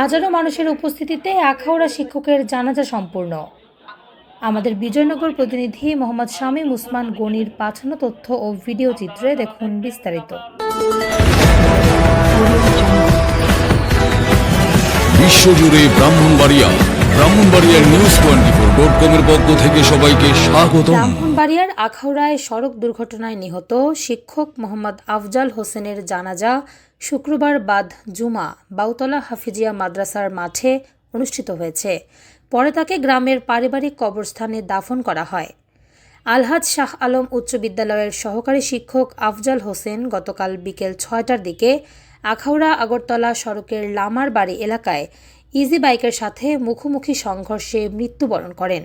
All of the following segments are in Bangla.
হাজারো মানুষের উপস্থিতিতে আখাউড়া শিক্ষকের জানাজা সম্পূর্ণ। আমাদের বিজয়নগর প্রতিনিধি মোহাম্মদ শামীম উসমান গনির পাঠানো তথ্য ও ভিডিও চিত্রে দেখুন বিস্তারিত। বিশ্বজুড়ে ব্রাহ্মণবাড়িয়া। ব্রাহ্মণবাড়িয়ার আখাউড়ায় সড়ক দুর্ঘটনায় নিহত শিক্ষক মোহাম্মদ আফজাল হোসেনের জানাজা শুক্রবার বাদ জুমা বাউতলা হাফিজিয়া মাদ্রাসার মাঠে অনুষ্ঠিত হয়েছে। পরে তাকে গ্রামের পারিবারিক কবরস্থানে দাফন করা হয়। আলহাজ শাহ আলম উচ্চ বিদ্যালয়ের সহকারী শিক্ষক আফজাল হোসেন গতকাল বিকেল ছয়টার দিকে আখাউড়া আগরতলা সড়কের লামার বাড়ি এলাকায় ইজি বাইকের সাথে মুখোমুখি সংঘর্ষে মৃত্যুবরণ করেন।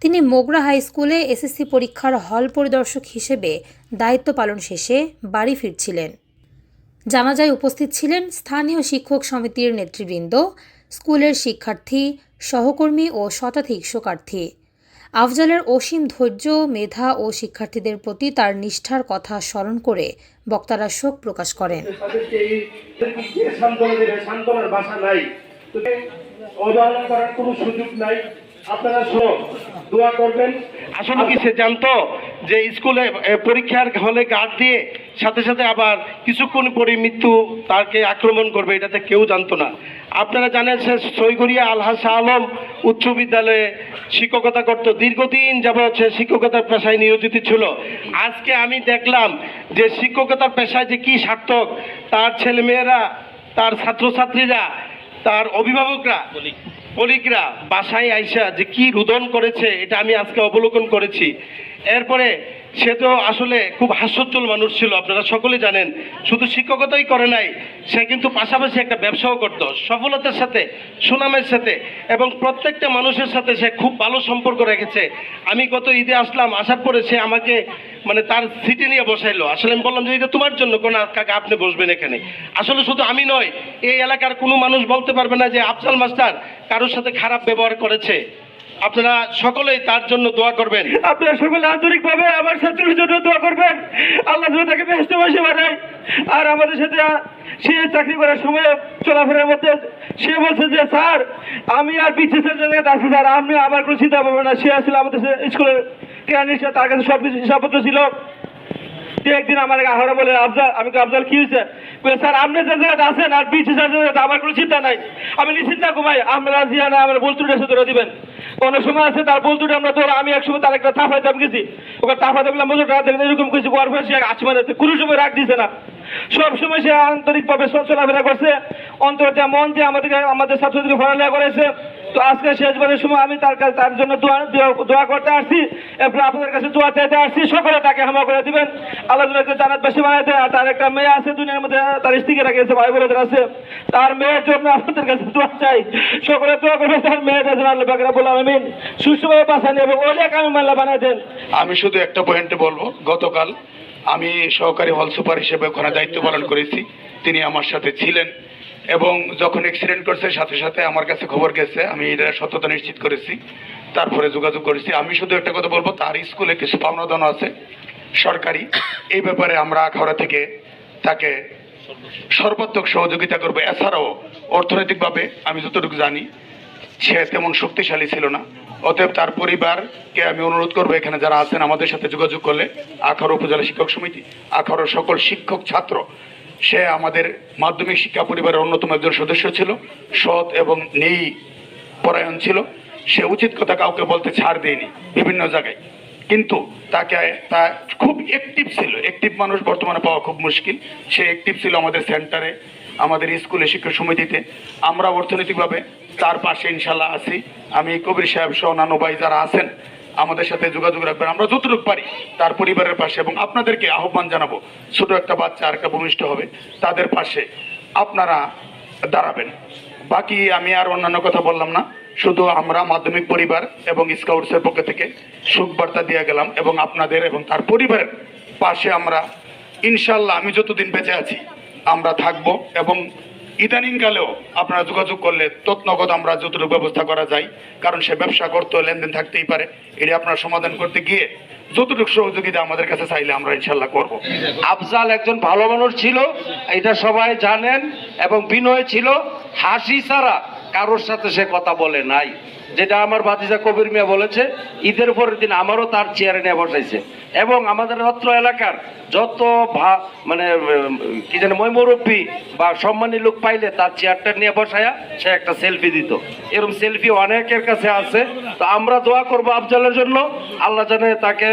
তিনি মোগরা হাই স্কুলে এসএসসি পরীক্ষার হল পরিদর্শক হিসেবে দায়িত্ব পালন শেষে বাড়ি ফিরছিলেন। জানাজায় উপস্থিত ছিলেন স্থানীয় শিক্ষক সমিতির নেতৃবৃন্দ, স্কুলের শিক্ষার্থী, সহকর্মী ও শতাধিক শোকার্থী। আফজালের অসীম ধৈর্য, মেধা ও শিক্ষার্থীদের প্রতি তার নিষ্ঠার কথা স্মরণ করে বক্তারা শোক প্রকাশ করেন। আসলে কি সে জানতো যে স্কুলে পরীক্ষার হলে গার্ড দিয়ে সাথে সাথে আবার কিছুক্ষণ পরে মৃত্যু তাকে আক্রমণ করবে, এটাতে কেউ জানতো না। আপনারা জানেন সে সৈগরিয়া আলহাজ শাহ আলম উচ্চ বিদ্যালয়ে শিক্ষকতা করত। দীর্ঘদিন যাবৎ সে শিক্ষকতার পেশায় নিয়োজিত ছিল। আজকে আমি দেখলাম যে শিক্ষকতার পেশায় যে কি সার্থক, তার ছেলেমেয়েরা, তার ছাত্রছাত্রীরা তার অভিভাবকরা কলিকরা বাসায় আইসা যে কি রোদন করেছে এটা আমি আজকে অবলোকন করেছি। এরপরে সে তো আসলে খুব হাস্যোজ্জ্বল মানুষ ছিল, আপনারা সকলে জানেন। শুধু শিক্ষকতাই করে নাই, সে কিন্তু পাশাপাশি একটা ব্যবসাও করত। সফলতার সাথে, সুনামের সাথে এবং প্রত্যেকটা মানুষের সাথে সে খুব ভালো সম্পর্ক রেখেছে। আমি গত ঈদে আসলাম, আসার পরে সে আমাকে মানে তার সিটে নিয়ে বসাইলো। আসলে আমি বললাম যে, এটা তোমার জন্য, কোন কাকা আপনি বসবেন এখানে? আসলে শুধু আমি নয়, এই এলাকার কোনো মানুষ বলতে পারবে না যে, আফজাল মাস্টার কারোর সাথে খারাপ ব্যবহার করেছে। আপনারা সকলেই তার জন্য দোয়া করবেন। আপনারা সকলে আন্তরিকভাবে আমার ছাত্রের জন্য দোয়া করবেন। আল্লাহ তাকে ব্যস্ত বসে বানায়। আর আমাদের সাথে সে চাকরি করার সময় চলাফেরার মধ্যে সে বলছে যে, স্যার, আমি আর পিছিয়ে জায়গায় আছি, স্যার আপনি আমার কোনো চিন্তা পাবো না। সে আসলে আমাদের স্কুলের কেরানির তার কাছে সব কিছু হিসাবপত্র ছিল। একদিন আমার আহরা বলে, আফজাল, আমি আফজাল, কি হয়েছে? স্যার, আপনি যে জায়গাতে আছেন আর পিছিয়ে জায়গাতে আমার কোনো চিন্তা নাই। আমি নিশ্চিন্ত ঘুমাই। আপনারা জিয়ানা আমার বলতুটা ধরে দিবেন। অনেক সময় আছে, তার বলতুটা আমরা তোর আমি এক সময় তার একটা তাফায় দাম গেছি ওকে তাফা দেখলাম বলতো দেখলে এরকম কিছু গর্ব সে মারাচ্ছে কোনো সময় রাগ দিছে না। সব সময় সে আন্তরিকভাবে চলাফেরা করছে। অন্তর মন যে আমাদের আমাদের ছাত্রদেরকে পড়ালেখা করেছে তো আজকে শেষবারের সময় আমি তার কাছে তার জন্য দোয়া দোয়া- করতে আসছি। এরপর আপনাদের কাছে দোয়া চাইতে আসছি। সকলে তাকে ক্ষমা করে দিবেন। আল্লাহ জানাত বেশি বানাইতে আর তার একটা মেয়ে আছে, দুনিয়ার মধ্যে তার স্ত্রীকে রেখেছে ভাই বোনেদের আছে তার মেয়ের জন্য আপনাদের কাছে দোয়া চাই। সকলে দোয়া করবে তার মেয়েটা যেন। আল্লাহ বাকরা বলে আমিন সুস্থভাবে বাঁচানি এবং অনেক আমি মাল্লা বানাই দেন। আমি শুধু একটা পয়েন্টে বলব। গতকাল আমি সহকারী হল সুপার হিসেবে ওখানে দায়িত্ব পালন করেছি। তিনি আমার সাথে ছিলেন। এবং যখন অ্যাক্সিডেন্ট করছে, সাথে সাথে আমার কাছে খবর গেছে, আমি এটা সত্যতা নিশ্চিত করেছি, তারপরে যোগাযোগ করেছি। আমি শুধু একটা কথা বলব, তার স্কুলে কিছু পাওনাদান আছে, সরকারি। এই ব্যাপারে আমরা আখাউড়া থেকে তাকে সর্বাত্মক সহযোগিতা করব। এছাড়াও, অর্থনৈতিকভাবে আমি যতটুকু জানি, সে তেমন শক্তিশালী ছিল না। অতএব তার পরিবারকে আমি অনুরোধ করব, এখানে যারা আছেন, আমাদের সাথে যোগাযোগ করলে আখাউড়া উপজেলা শিক্ষক সমিতি, আখাউড়ার সকল শিক্ষক ছাত্র সে আমাদের মাধ্যমিক শিক্ষা পরিবারের অন্যতম একজন সদস্য ছিল, সৎ এবং নেই পরায়ণ ছিল। সে উচিত কথা কাউকে বলতে ছাড় দেয়নি বিভিন্ন জায়গায়। কিন্তু তাকে, তা খুব অ্যাক্টিভ ছিল। অ্যাক্টিভ মানুষ বর্তমানে পাওয়া খুব মুশকিল। সে অ্যাক্টিভ ছিল আমাদের সেন্টারে আমাদের স্কুলে শিক্ষক সমিতিতে। আমরা অর্থনৈতিকভাবে তার পাশে ইনশাল্লাহ আছি। আমি কবির সাহেব সহ নানু ভাই যারা আছেন আমাদের সাথে যোগাযোগ রাখবেন। আমরা যতটুকু পারি তার পরিবারের পাশে এবং আপনাদেরকে আহ্বান জানাব, ছোট একটা বাচ্চা আর একটা ভূমিষ্ঠ হবে, তাদের পাশে আপনারা দাঁড়াবেন। বাকি আমি আর অন্যান্য কথা বললাম না, শুধু আমরা মাধ্যমিক পরিবার এবং স্কাউটসের পক্ষ থেকে সুখ বার্তা দিয়ে গেলাম এবং আপনাদের এবং তার পরিবারের পাশে আমরা, ইনশাল্লাহ আমি যতদিন বেঁচে আছি, আমরা থাকব এবং ইদানিংকালেও আপনারা যোগাযোগ করলে তৎনগদ আমরা যতটুকু ব্যবস্থা করা যায়, কারণ সে ব্যবসা করতে লেনদেন থাকতেই পারে। এটা আপনারা সমাধান করতে গিয়ে যতটুকু সহযোগিতা আমাদের কাছে চাইলে আমরা ইনশাল্লাহ করব। আফজাল একজন ভালো মানুষ ছিল, এটা সবাই জানেন, এবং বিনয় ছিল। হাসি ছাড়া কারোর সাথে সে কথা বলে নাই। যেটা আমার ভাতিজা কবির মিয়া বলেছে, ঈদের পরের দিন আমারও তার চেয়ারে নিয়ে বসাইছে। এবং আমাদের অত্র এলাকার যত মানে কি জানে মই মুরব্বী বা সম্মানী লোক পাইলে তার চেয়ারটা নিয়ে বসায়া সে একটা সেলফি দিত। এরকম সেলফি অনেকের কাছে আছে। তো আমরা দোয়া করব আফজালের জন্য। আল্লাহ জানে তাকে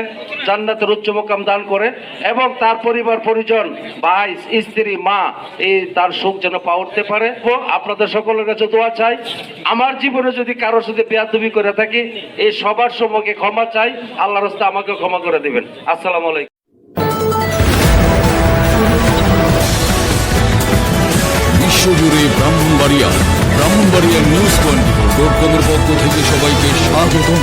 জান্নাতের উচ্চ মোকাম দান করে। এবং তার পরিবার, পরিজন, ভাই, স্ত্রী, মা, এই তার সুখ যেন পা উঠতে পারে। আপনাদের সকলের কাছে দোয়া চাই। আমার জীবনে যদি কারোর সাথে বেয়াদবি করে থাকি, এই সবার সম্মুখে ক্ষমা চাই আল্লাহ রাস্তা আমাকে ক্ষমা করে দেবেন। আসসালাম আলাইকুম। বিশ্বজুড়ে Brahmanbaria Brahmanbaria news twenty four dot কমের পক্ষ থেকে সবাইকে স্বাগতম।